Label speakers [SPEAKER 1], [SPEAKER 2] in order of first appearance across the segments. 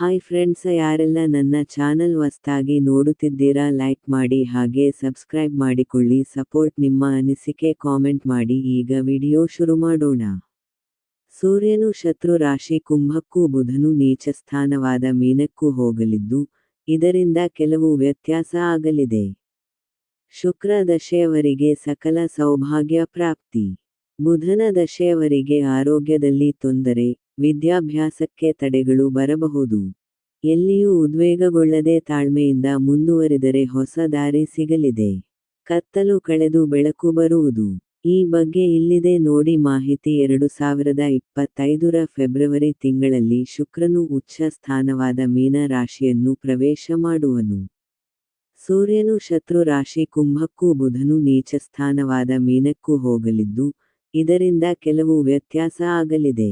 [SPEAKER 1] Hi friends ಯಾರೆಲ್ಲ ನನ್ನ channel ಹೊಸ್ತಾಗಿ ನೋಡುತ್ತಿದ್ದೀರಾ ಲೈಕ್ ಮಾಡಿ ಹಾಗೆ ಸಬ್ಸ್ಕ್ರೈಬ್ ಮಾಡಿಕೊಳ್ಳಿ ಸಪೋರ್ಟ್ ನಿಮ್ಮ ಅನಿಸಿಕೆ ಕಾಮೆಂಟ್ ಮಾಡಿ, ಈಗ ವಿಡಿಯೋ ಶುರು ಮಾಡೋಣ. ಸೂರ್ಯನು ಶತ್ರು ರಾಶಿ ಕುಂಭಕ್ಕೂ ಬುಧನು ನೀಚ ಸ್ಥಾನವಾದ ಮೀನಕ್ಕೂ ಹೋಗಲಿದ್ದು, ಇದರಿಂದ ಕೆಲವು ವ್ಯತ್ಯಾಸ ಆಗಲಿದೆ. ಶುಕ್ರ ದಶೆಯವರಿಗೆ ಸಕಲ ಸೌಭಾಗ್ಯ ಪ್ರಾಪ್ತಿ. ಬುಧನ ದಶೆಯವರಿಗೆ ಆರೋಗ್ಯದಲ್ಲಿ ತೊಂದರೆ ವಿದ್ಯಾಭ್ಯಾಸಕ್ಕೆ ತಡೆಗಳು ಬರಬಹುದು. ಎಲ್ಲಿಯೂ ಉದ್ವೇಗಗೊಳ್ಳದೆ ತಾಳ್ಮೆಯಿಂದ ಮುಂದುವರಿದರೆ ಹೊಸ ದಾರಿ ಸಿಗಲಿದೆ. ಕತ್ತಲು ಕಳೆದು ಬೆಳಕು ಬರುವುದು. ಈ ಬಗ್ಗೆ ಇಲ್ಲಿದೆ ನೋಡಿ ಮಾಹಿತಿ ಎರಡು ಸಾವಿರದ ಇಪ್ಪತ್ತೈದರ ಫೆಬ್ರವರಿ ತಿಂಗಳಲ್ಲಿ ಶುಕ್ರನು ಉಚ್ಚ ಸ್ಥಾನವಾದ ಮೀನ ರಾಶಿಯನ್ನು ಪ್ರವೇಶ ಮಾಡುವನು. ಸೂರ್ಯನು ಶತ್ರು ರಾಶಿ ಕುಂಭಕ್ಕೂ ಬುಧನು ನೀಚ ಸ್ಥಾನವಾದ ಮೀನಕ್ಕೂ ಹೋಗಲಿದ್ದು, ಇದರಿಂದ ಕೆಲವು ವ್ಯತ್ಯಾಸ ಆಗಲಿದೆ.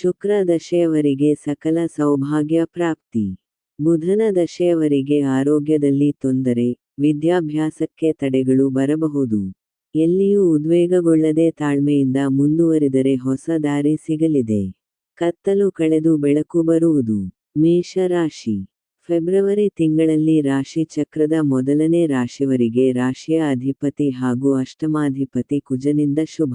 [SPEAKER 1] ಶುಕ್ರ ದಶೆಯವರಿಗೆ ಸಕಲ ಸೌಭಾಗ್ಯ ಪ್ರಾಪ್ತಿ. ಬುಧನ ದಶೆಯವರಿಗೆ ಆರೋಗ್ಯದಲ್ಲಿ ತೊಂದರೆ, ವಿದ್ಯಾಭ್ಯಾಸಕ್ಕೆ ತಡೆಗಳು ಬರಬಹುದು. ಎಲ್ಲಿಯೂ ಉದ್ವೇಗಗೊಳ್ಳದೆ ತಾಳ್ಮೆಯಿಂದ ಮುಂದುವರಿದರೆ ಹೊಸ ದಾರಿ ಸಿಗಲಿದೆ. ಕತ್ತಲು ಕಳೆದು ಬೆಳಕು ಬರುವುದು. ಮೇಷರಾಶಿ. ಫೆಬ್ರವರಿ ತಿಂಗಳಲ್ಲಿ ರಾಶಿ ಚಕ್ರದ ಮೊದಲನೇ ರಾಶಿವರಿಗೆ ರಾಶಿಯ ಅಧಿಪತಿ ಹಾಗೂ ಅಷ್ಟಮಾಧಿಪತಿ ಕುಜನಿಂದ ಶುಭ.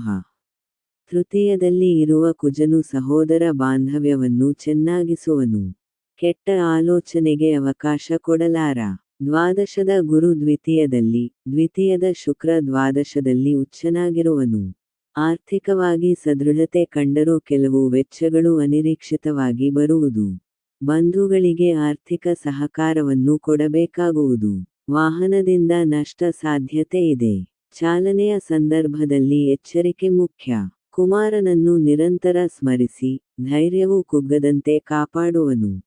[SPEAKER 1] ತೃತೀಯದಲ್ಲಿ ಇರುವ ಕುಜನು ಸಹೋದರ ಬಾಂಧವ್ಯವನ್ನು ಚೆನ್ನಾಗಿಸುವನು. ಕೆಟ್ಟ ಆಲೋಚನೆಗೆ ಅವಕಾಶ ಕೊಡಲಾರ. ದ್ವಾದಶದ ಗುರು ದ್ವಿತೀಯದಲ್ಲಿ, ದ್ವಿತೀಯದ ಶುಕ್ರ ದ್ವಾದಶದಲ್ಲಿ ಉಚ್ಚನಾಗಿರುವನು ಆರ್ಥಿಕವಾಗಿ ಸದೃಢತೆ ಕಂಡರೂ ಕೆಲವು ವೆಚ್ಚಗಳು ಅನಿರೀಕ್ಷಿತವಾಗಿ ಬರುವುದು. ಬಂಧುಗಳಿಗೆ ಆರ್ಥಿಕ ಸಹಕಾರವನ್ನು ಕೊಡಬೇಕಾಗುವುದು. ವಾಹನದಿಂದ ನಷ್ಟ ಸಾಧ್ಯತೆ ಇದೆ. ಚಾಲನೆಯ ಸಂದರ್ಭದಲ್ಲಿ ಎಚ್ಚರಿಕೆ ಮುಖ್ಯ. ಕುಮಾರನನ್ನು ನಿರಂತರ ಸ್ಮರಿಸಿ, ಧೈರ್ಯವು ಕುಗ್ಗದಂತೆ ಕಾಪಾಡುವನು.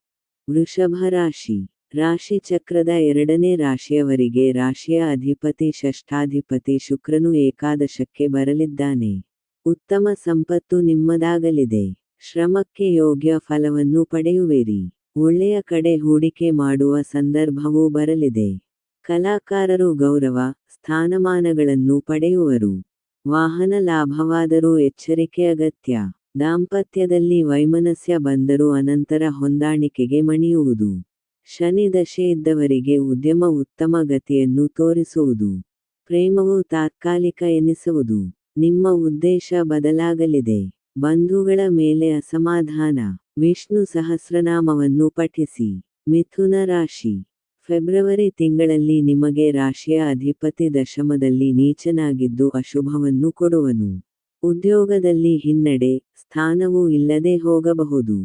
[SPEAKER 1] ವೃಷಭ ರಾಶಿ ರಾಶಿ ಚಕ್ರದ ಎರಡನೇ ರಾಶಿಯವರಿಗೆ ರಾಶಿಯ ಅಧಿಪತಿ ಷಷ್ಠಾಧಿಪತಿ ಶುಕ್ರನು ಏಕಾದಶಕ್ಕೆ ಬರಲಿದ್ದಾನೆ. ಉತ್ತಮ ಸಂಪತ್ತು ನಿಮ್ಮದಾಗಲಿದೆ. ಶ್ರಮಕ್ಕೆ ಯೋಗ್ಯ ಫಲವನ್ನು ಪಡೆಯುವಿರಿ. ಒಳ್ಳೆಯ ಕಡೆ ಹೂಡಿಕೆ ಮಾಡುವ ಸಂದರ್ಭವೂ ಬರಲಿದೆ. ಕಲಾಕಾರರು ಗೌರವ, ಸ್ಥಾನಮಾನಗಳನ್ನು ಪಡೆಯುವರು. ವಾಹನ ಲಾಭವಾದರೂ ಎಚ್ಚರಿಕೆ ಅಗತ್ಯ. ದಾಂಪತ್ಯದಲ್ಲಿ ವೈಮನಸ್ಯ ಬಂದರೂ ಅನಂತರ ಹೊಂದಾಣಿಕೆಗೆ ಮಣಿಯುವುದು. ಶನಿ ದಶೆ ಇದ್ದವರಿಗೆ ಉದ್ಯಮ ಉತ್ತಮ ಗತಿಯನ್ನು ತೋರಿಸುವುದು. ಪ್ರೇಮವು ತಾತ್ಕಾಲಿಕ ಎನಿಸುವುದು. ನಿಮ್ಮ ಉದ್ದೇಶ ಬದಲಾಗಲಿದೆ. ಬಂಧುಗಳ ಮೇಲೆ ಅಸಮಾಧಾನ. ವಿಷ್ಣು ಸಹಸ್ರನಾಮವನ್ನು ಪಠಿಸಿ. ಮಿಥುನ ರಾಶಿ. ಫೆಬ್ರವರಿ ತಿಂಗಳಲ್ಲಿ ನಿಮಗೆ ರಾಶಿಯ ಅಧಿಪತಿ ದಶಮದಲ್ಲಿ ನೀಚನಾಗಿದ್ದು ಅಶುಭವನ್ನು ಕೊಡುವನು. ಉದ್ಯೋಗದಲ್ಲಿ ಹಿನ್ನಡೆ, ಸ್ಥಾನವೂ ಇಲ್ಲದೆ ಹೋಗಬಹುದು.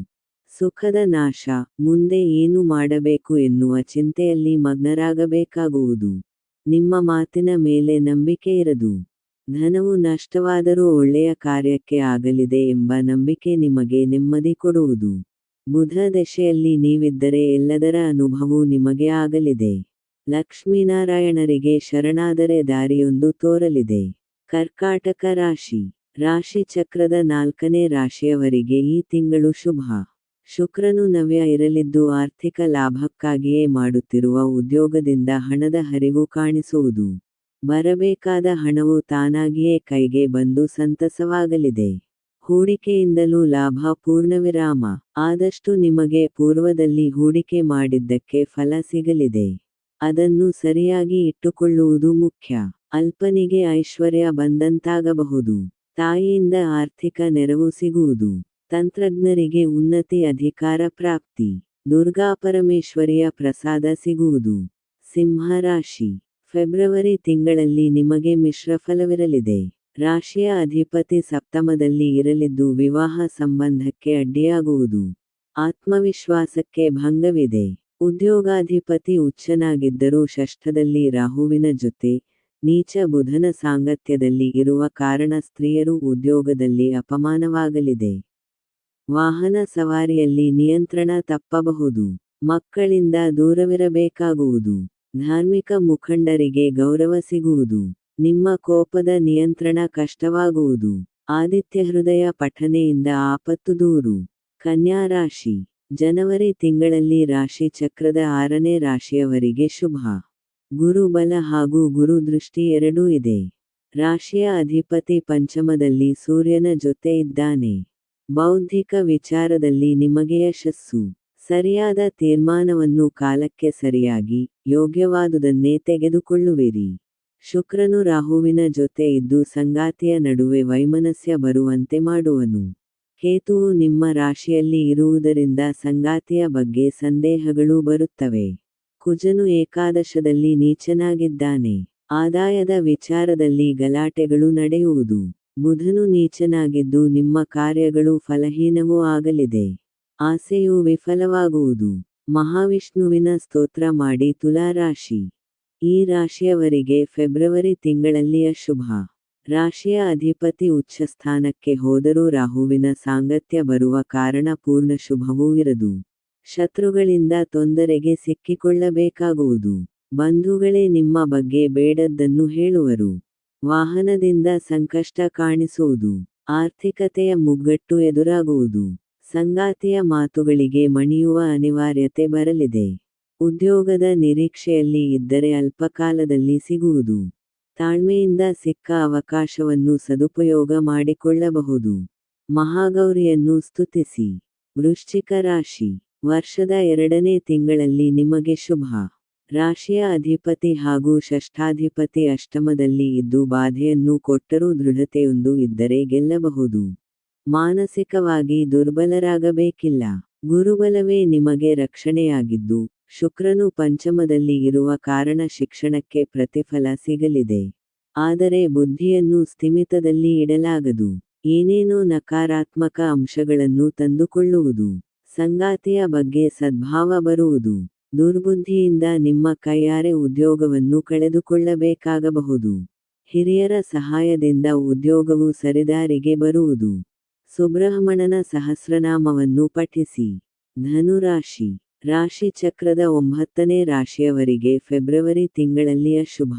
[SPEAKER 1] ಸುಖದ ನಾಶ, ಮುಂದೆ ಏನು ಮಾಡಬೇಕು ಎನ್ನುವ ಚಿಂತೆಯಲ್ಲಿ ಮಗ್ನರಾಗಬೇಕಾಗುವುದು. ನಿಮ್ಮ ಮಾತಿನ ಮೇಲೆ ನಂಬಿಕೆ ಇರದು. ಧನವು ನಷ್ಟವಾದರೂ ಒಳ್ಳೆಯ ಕಾರ್ಯಕ್ಕೆ ಆಗಲಿದೆ ಎಂಬ ನಂಬಿಕೆ ನಿಮಗೆ ನೆಮ್ಮದಿ ಕೊಡುವುದು. ಬುಧ ದಶೆಯಲ್ಲಿ ನೀವಿದ್ದರೆ ಎಲ್ಲದರ ಅನುಭವವು ನಿಮಗೆ ಆಗಲಿದೆ. ಲಕ್ಷ್ಮೀನಾರಾಯಣರಿಗೆ ಶರಣಾದರೆ ದಾರಿಯೊಂದು ತೋರಲಿದೆ. ಕರ್ಕಾಟಕ ರಾಶಿ. ರಾಶಿ ಚಕ್ರದ ನಾಲ್ಕನೇ ರಾಶಿಯವರಿಗೆ ಈ ತಿಂಗಳು ಶುಭ. ಶುಕ್ರನು ನವ್ಯ ಇರಲಿದ್ದು ಆರ್ಥಿಕ ಲಾಭಕ್ಕಾಗಿಯೇ ಮಾಡುತ್ತಿರುವ ಉದ್ಯೋಗದಿಂದ ಹಣದ ಹರಿವು ಕಾಣಿಸುವುದು. ಬರಬೇಕಾದ ಹಣವು ತಾನಾಗಿಯೇ ಕೈಗೆ ಬಂದು ಸಂತಸವಾಗಲಿದೆ. ಹೂಡಿಕೆಯಿಂದಲೂ ಲಾಭ ಪೂರ್ಣವಿರಾಮ ಆದಷ್ಟು ನಿಮಗೆ ಪೂರ್ವದಲ್ಲಿ ಹೂಡಿಕೆ ಮಾಡಿದ್ದಕ್ಕೆ ಫಲ ಸಿಗಲಿದೆ. ಅದನ್ನು ಸರಿಯಾಗಿ ಇಟ್ಟುಕೊಳ್ಳುವುದು ಮುಖ್ಯ. ಅಲ್ಪನಿಗೆ ಐಶ್ವರ್ಯ ಬಂದಂತಾಗಬಹುದು. ತಾಯಿಯಿಂದ ಆರ್ಥಿಕ ನೆರವು ಸಿಗುವುದು. ತಂತ್ರಜ್ಞರಿಗೆ ಉನ್ನತಿ ಅಧಿಕಾರ ಪ್ರಾಪ್ತಿ. ದುರ್ಗಾಪರಮೇಶ್ವರಿಯ ಪ್ರಸಾದ ಸಿಗುವುದು. ಸಿಂಹರಾಶಿ ಫೆಬ್ರವರಿ ತಿಂಗಳಲ್ಲಿ ನಿಮಗೆ ಮಿಶ್ರ ಫಲವಿರಲಿದೆ. ರಾಶಿಯ ಅಧಿಪತಿ ಸಪ್ತಮದಲ್ಲಿ ಇರಲಿದ್ದು ವಿವಾಹ ಸಂಬಂಧಕ್ಕೆ ಅಡ್ಡಿಯಾಗುವುದು. ಆತ್ಮವಿಶ್ವಾಸಕ್ಕೆ ಭಂಗವಿದೆ. ಉದ್ಯೋಗಾಧಿಪತಿ ಉಚ್ಚನಾಗಿದ್ದರೂ ಷಷ್ಠದಲ್ಲಿ ರಾಹುವಿನ ಜೊತೆ, ನೀಚ ಬುಧನ ಸಾಂಗತ್ಯದಲ್ಲಿ ಇರುವ ಕಾರಣ ಸ್ತ್ರೀಯರು ಉದ್ಯೋಗದಲ್ಲಿ ಅಪಮಾನವಾಗಲಿದೆ. ವಾಹನ ಸವಾರಿಯಲ್ಲಿ ನಿಯಂತ್ರಣ ತಪ್ಪಬಹುದು. ಮಕ್ಕಳಿಂದ ದೂರವಿರಬೇಕಾಗುವುದು. ಧಾರ್ಮಿಕ ಮುಖಂಡರಿಗೆ ಗೌರವ ಸಿಗುವುದು. ನಿಮ್ಮ ಕೋಪದ ನಿಯಂತ್ರಣ ಕಷ್ಟವಾಗುವುದು. ಆದಿತ್ಯ ಹೃದಯ ಪಠನೆಯಿಂದ ಆಪತ್ತು ದೂರು. ಕನ್ಯಾ ರಾಶಿ. ಜನವರಿ ತಿಂಗಳಲ್ಲಿ ರಾಶಿ ಚಕ್ರದ ಆರನೇ ರಾಶಿಯವರಿಗೆ ಶುಭ. ಗುರುಬಲ ಹಾಗೂ ಗುರು ದೃಷ್ಟಿ ಎರಡೂ ಇದೆ. ರಾಶಿಯ ಅಧಿಪತಿ ಪಂಚಮದಲ್ಲಿ ಸೂರ್ಯನ ಜೊತೆ ಇದ್ದಾನೆ. ಬೌದ್ಧಿಕ ವಿಚಾರದಲ್ಲಿ ನಿಮಗೆ ಯಶಸ್ಸು. ಸರಿಯಾದ ತೀರ್ಮಾನವನ್ನು ಕಾಲಕ್ಕೆ ಸರಿಯಾಗಿ, ಯೋಗ್ಯವಾದುದನ್ನೇ ತೆಗೆದುಕೊಳ್ಳುವಿರಿ. ಶುಕ್ರನು ರಾಹುವಿನ ಜೊತೆ ಇದ್ದು ಸಂಗಾತಿಯ ನಡುವೆ ವೈಮನಸ್ಯ ಬರುವಂತೆ ಮಾಡುವನು. ಕೇತುವು ನಿಮ್ಮ ರಾಶಿಯಲ್ಲಿ ಇರುವುದರಿಂದ ಸಂಗಾತಿಯ ಬಗ್ಗೆ ಸಂದೇಹಗಳು ಬರುತ್ತವೆ. ಕುಜನು ಏಕಾದಶದಲ್ಲಿ ನೀಚನಾಗಿದ್ದಾನೆ. ಆದಾಯದ ವಿಚಾರದಲ್ಲಿ ಗಲಾಟೆಗಳು ನಡೆಯುವುದು. ಬುಧನು ನೀಚನಾಗಿದ್ದು ನಿಮ್ಮ ಕಾರ್ಯಗಳು ಫಲಹೀನವೂ ಆಗಲಿದೆ. ಆಸೆಯು ವಿಫಲವಾಗುವುದು. ಮಹಾವಿಷ್ಣುವಿನ ಸ್ತೋತ್ರ ಮಾಡಿ ತುಲಾರಾಶಿ. ಈ ರಾಶಿಯವರಿಗೆ ಫೆಬ್ರವರಿ ತಿಂಗಳಲ್ಲಿಯ ಶುಭ. ರಾಶಿಯ ಅಧಿಪತಿ ಉಚ್ಚ ಸ್ಥಾನಕ್ಕೆ ಹೋದರೂ ರಾಹುವಿನ ಸಾಂಗತ್ಯ ಬರುವ ಕಾರಣ ಪೂರ್ಣ ಶುಭವೂ ಇರದು. ಶತ್ರುಗಳಿಂದ ತೊಂದರೆಗೆ ಸಿಕ್ಕಿಕೊಳ್ಳಬೇಕಾಗುವುದು. ಬಂಧುಗಳೇ ನಿಮ್ಮ ಬಗ್ಗೆ ಬೇಡದ್ದನ್ನು ಹೇಳುವರು. ವಾಹನದಿಂದ ಸಂಕಷ್ಟ ಕಾಣಿಸುವುದು. ಆರ್ಥಿಕತೆಯ ಮುಗ್ಗಟ್ಟು ಎದುರಾಗುವುದು. ಸಂಗಾತಿಯ ಮಾತುಗಳಿಗೆ ಮಣಿಯುವ ಅನಿವಾರ್ಯತೆ ಬರಲಿದೆ. ಉದ್ಯೋಗದ ನಿರೀಕ್ಷೆಯಲ್ಲಿ ಇದ್ದರೆ ಅಲ್ಪಕಾಲದಲ್ಲಿ ಸಿಗುವುದು. ತಾಳ್ಮೆಯಿಂದ ಸಿಕ್ಕ ಅವಕಾಶವನ್ನು ಸದುಪಯೋಗ ಮಾಡಿಕೊಳ್ಳಬಹುದು. ಮಹಾಗೌರಿಯನ್ನು ಸ್ತುತಿಸಿ. ವೃಶ್ಚಿಕ ರಾಶಿ. ವರ್ಷದ ಎರಡನೇ ತಿಂಗಳಲ್ಲಿ ನಿಮಗೆ ಶುಭ. ರಾಶಿಯ ಅಧಿಪತಿ ಹಾಗೂ ಷಷ್ಠಾಧಿಪತಿ ಅಷ್ಟಮದಲ್ಲಿ ಇದ್ದು ಬಾಧೆಯನ್ನು ಕೊಟ್ಟರೂ ದೃಢತೆಯೊಂದು ಇದ್ದರೆ ಗೆಲ್ಲಬಹುದು. ಮಾನಸಿಕವಾಗಿ ದುರ್ಬಲರಾಗಬೇಕಿಲ್ಲ. ಗುರುಬಲವೇ ನಿಮಗೆ ರಕ್ಷಣೆಯಾಗಿದ್ದು ಶುಕ್ರನು ಪಂಚಮದಲ್ಲಿ ಇರುವ ಕಾರಣ ಶಿಕ್ಷಣಕ್ಕೆ ಪ್ರತಿಫಲ ಸಿಗಲಿದೆ. ಆದರೆ ಬುದ್ಧಿಯನ್ನು ಸ್ಥಿಮಿತದಲ್ಲಿ ಇಡಲಾಗದು. ಏನೇನೋ ನಕಾರಾತ್ಮಕ ಅಂಶಗಳನ್ನು ತಂದುಕೊಳ್ಳುವುದು. ಸಂಗಾತಿಯ ಬಗ್ಗೆ ಸದ್ಭಾವ ಬರುವುದು. ದುರ್ಬುದ್ಧಿಯಿಂದ ನಿಮ್ಮ ಕೈಯಾರೆ ಉದ್ಯೋಗವನ್ನು ಕಳೆದುಕೊಳ್ಳಬೇಕಾಗಬಹುದು. ಹಿರಿಯರ ಸಹಾಯದಿಂದ ಉದ್ಯೋಗವು ಸರಿದಾರಿಗೆ ಬರುವುದು. ಸುಬ್ರಹ್ಮಣನ ಸಹಸ್ರನಾಮವನ್ನು ಪಠಿಸಿ. ಧನುರಾಶಿ. ರಾಶಿ ಚಕ್ರದ ಒಂಬತ್ತನೇ ರಾಶಿಯವರಿಗೆ ಫೆಬ್ರವರಿ ತಿಂಗಳಲ್ಲಿಯ ಶುಭ.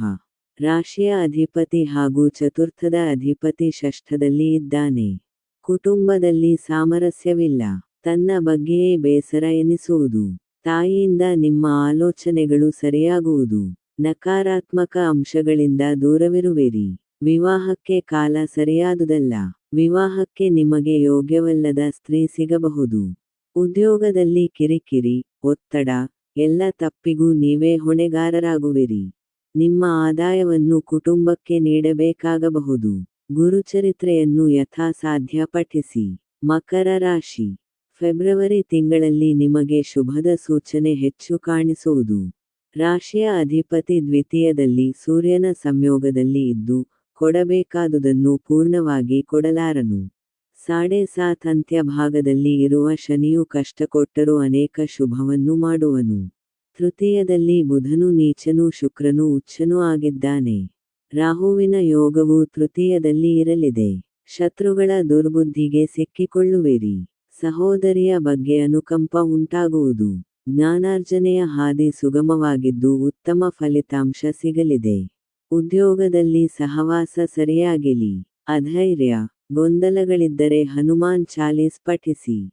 [SPEAKER 1] ರಾಶಿಯ ಅಧಿಪತಿ ಹಾಗೂ ಚತುರ್ಥದ ಅಧಿಪತಿ ಷಷ್ಠದಲ್ಲಿ ಇದ್ದಾನೆ. ಕುಟುಂಬದಲ್ಲಿ ಸಾಮರಸ್ಯವಿಲ್ಲ. ತನ್ನ ಬಗ್ಗೆಯೇ ಬೇಸರ ಎನಿಸುವುದು. ತಾಯಿಯಿಂದ ನಿಮ್ಮ ಆಲೋಚನೆಗಳು ಸರಿಯಾಗುವುದು. ನಕಾರಾತ್ಮಕ ಅಂಶಗಳಿಂದ ದೂರವಿರುವಿರಿ. ವಿವಾಹಕ್ಕೆ ಕಾಲ ಸರಿಯಾದುದಲ್ಲ. ವಿವಾಹಕ್ಕೆ ನಿಮಗೆ ಯೋಗ್ಯವಲ್ಲದ ಸ್ತ್ರೀ ಸಿಗಬಹುದು. ಉದ್ಯೋಗದಲ್ಲಿ ಕಿರಿಕಿರಿ ಒತ್ತಡ, ಎಲ್ಲ ತಪ್ಪಿಗೂ ನೀವೇ ಹೊಣೆಗಾರರಾಗುವಿರಿ. ನಿಮ್ಮ ಆದಾಯವನ್ನು ಕುಟುಂಬಕ್ಕೆ ನೀಡಬೇಕಾಗಬಹುದು. ಗುರುಚರಿತ್ರೆಯನ್ನು ಯಥಾಸಾಧ್ಯ ಪಠಿಸಿ. ಮಕರ ರಾಶಿ. ಫೆಬ್ರವರಿ ತಿಂಗಳಲ್ಲಿ ನಿಮಗೆ ಶುಭದ ಸೂಚನೆ ಹೆಚ್ಚು ಕಾಣಿಸುವುದು. ರಾಶಿಯ ಅಧಿಪತಿ ದ್ವಿತೀಯದಲ್ಲಿ ಸೂರ್ಯನ ಸಂಯೋಗದಲ್ಲಿ ಇದ್ದು, ಕೊಡಬೇಕಾದುದನ್ನು ಪೂರ್ಣವಾಗಿ ಕೊಡಲಾರನು. ಸಾಡೆ ಸಾತ್ ಅಂತ್ಯ ಭಾಗದಲ್ಲಿ ಇರುವ ಶನಿಯು ಕಷ್ಟಕೊಟ್ಟರೂ ಅನೇಕ ಶುಭವನ್ನು ಮಾಡುವನು. ತೃತೀಯದಲ್ಲಿ ಬುಧನು ನೀಚನೂ ಶುಕ್ರನು ಉಚ್ಚನೂ ಆಗಿದ್ದಾನೆ. ರಾಹುವಿನ ಯೋಗವು ತೃತೀಯದಲ್ಲಿ ಇರಲಿದೆ. ಶತ್ರುಗಳ ದುರ್ಬುದ್ಧಿಗೆ ಸಿಕ್ಕಿಕೊಳ್ಳುವಿರಿ. ಸಹೋದರಿಯ ಬಗ್ಗೆ ಅನುಕಂಪ ಉಂಟಾಗುವುದು. ಜ್ಞಾನಾರ್ಜನೆಯ ಹಾದಿ ಸುಗಮವಾಗಿದ್ದು ಉತ್ತಮ ಫಲಿತಾಂಶ ಸಿಗಲಿದೆ. ಉದ್ಯೋಗದಲ್ಲಿ ಸಹವಾಸ ಸರಿಯಾಗಿಲಿ. ಅಧೈರ್ಯ. ಗೊಂದಲಗಳಿದ್ದರೆ ಹನುಮಾನ್ ಚಾಲೀಸ್ ಪಠಿಸಿ.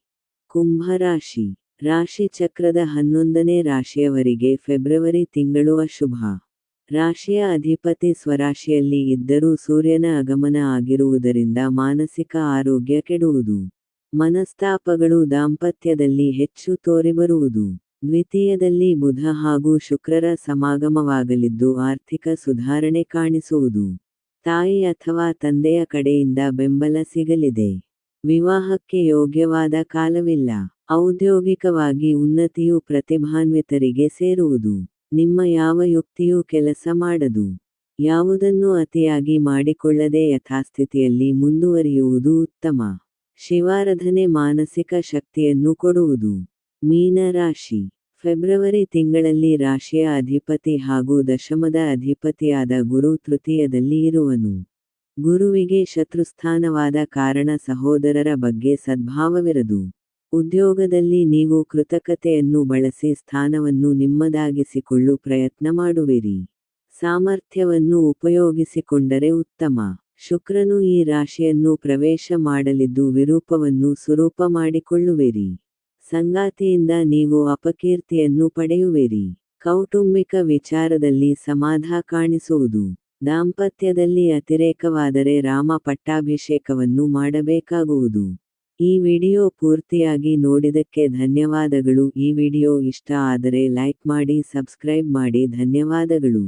[SPEAKER 1] ಕುಂಭರಾಶಿ, ರಾಶಿ ಚಕ್ರದ ಹನ್ನೊಂದನೇ ರಾಶಿಯವರಿಗೆ ಫೆಬ್ರವರಿ ತಿಂಗಳು ಅಶುಭ. ರಾಶಿಯ ಅಧಿಪತಿ ಸ್ವರಾಶಿಯಲ್ಲಿ ಇದ್ದರೂ ಸೂರ್ಯನ ಆಗಮನ ಆಗಿರುವುದರಿಂದ ಮಾನಸಿಕ ಆರೋಗ್ಯ ಕೆಡುವುದು. ಮನಸ್ತಾಪಗಳು ದಾಂಪತ್ಯದಲ್ಲಿ ಹೆಚ್ಚು ತೋರಿಬರುವುದು. ದ್ವಿತೀಯದಲ್ಲಿ ಬುಧ ಹಾಗೂ ಶುಕ್ರರ ಸಮಾಗಮವಾಗಲಿದ್ದು ಆರ್ಥಿಕ ಸುಧಾರಣೆ ಕಾಣಿಸುವುದು. ತಾಯಿ ಅಥವಾ ತಂದೆಯ ಕಡೆಯಿಂದ ಬೆಂಬಲ ಸಿಗಲಿದೆ. ವಿವಾಹಕ್ಕೆ ಯೋಗ್ಯವಾದ ಕಾಲವಿಲ್ಲ. ಔದ್ಯೋಗಿಕವಾಗಿ ಉನ್ನತಿಯು ಪ್ರತಿಭಾನ್ವಿತರಿಗೆ ಸೇರುವುದು. ನಿಮ್ಮ ಯಾವ ಯುಕ್ತಿಯೂ ಕೆಲಸ ಮಾಡದು. ಯಾವುದನ್ನು ಅತಿಯಾಗಿ ಮಾಡಿಕೊಳ್ಳದೆ ಯಥಾಸ್ಥಿತಿಯಲ್ಲಿ ಮುಂದುವರಿಯುವುದು ಉತ್ತಮ. ಶಿವಾರಾಧನೆ ಮಾನಸಿಕ ಶಕ್ತಿಯನ್ನು ಕೊಡುವುದು. ಮೀನರಾಶಿ. ಫೆಬ್ರವರಿ ತಿಂಗಳಲ್ಲಿ ರಾಶಿಯ ಅಧಿಪತಿ ಹಾಗೂ ದಶಮದ ಅಧಿಪತಿಯಾದ ಗುರು ತೃತೀಯದಲ್ಲಿ ಇರುವನು. ಗುರುವಿಗೆ ಶತ್ರುಸ್ಥಾನವಾದ ಕಾರಣ ಸಹೋದರರ ಬಗ್ಗೆ ಸದ್ಭಾವವಿರದು. ಉದ್ಯೋಗದಲ್ಲಿ ನೀವು ಕೃತಕತೆಯನ್ನು ಬಳಸಿ ಸ್ಥಾನವನ್ನು ನಿಮ್ಮದಾಗಿಸಿಕೊಳ್ಳು ಪ್ರಯತ್ನ ಮಾಡುವಿರಿ. ಸಾಮರ್ಥ್ಯವನ್ನು ಉಪಯೋಗಿಸಿಕೊಂಡರೆ ಉತ್ತಮ. ಶುಕ್ರನು ಈ ರಾಶಿಯನ್ನು ಪ್ರವೇಶ ಮಾಡಲಿದ್ದು ವಿರೂಪವನ್ನು ಸ್ವರೂಪ ಮಾಡಿಕೊಳ್ಳುವಿರಿ. ಸಂಗಾತಿಯಿಂದ ನೀವು ಅಪಕೀರ್ತಿಯನ್ನು ಪಡೆಯುವಿರಿ. ಕೌಟುಂಬಿಕ ವಿಚಾರದಲ್ಲಿ ಸಮಾಧ ಕಾಣಿಸುವುದು. ದಾಂಪತ್ಯದಲ್ಲಿ ಅತಿರೇಕವಾದರೆ ರಾಮ ಪಟ್ಟಾಭಿಷೇಕವನ್ನು ಮಾಡಬೇಕಾಗುವುದು. ಈ ವಿಡಿಯೋ ಪೂರ್ತಿಯಾಗಿ ನೋಡಿದಕ್ಕೆ ಧನ್ಯವಾದಗಳು. ಈ ವಿಡಿಯೋ ಇಷ್ಟ ಆದರೆ ಲೈಕ್ ಮಾಡಿ, ಸಬ್ಸ್ಕ್ರೈಬ್ ಮಾಡಿ. ಧನ್ಯವಾದಗಳು.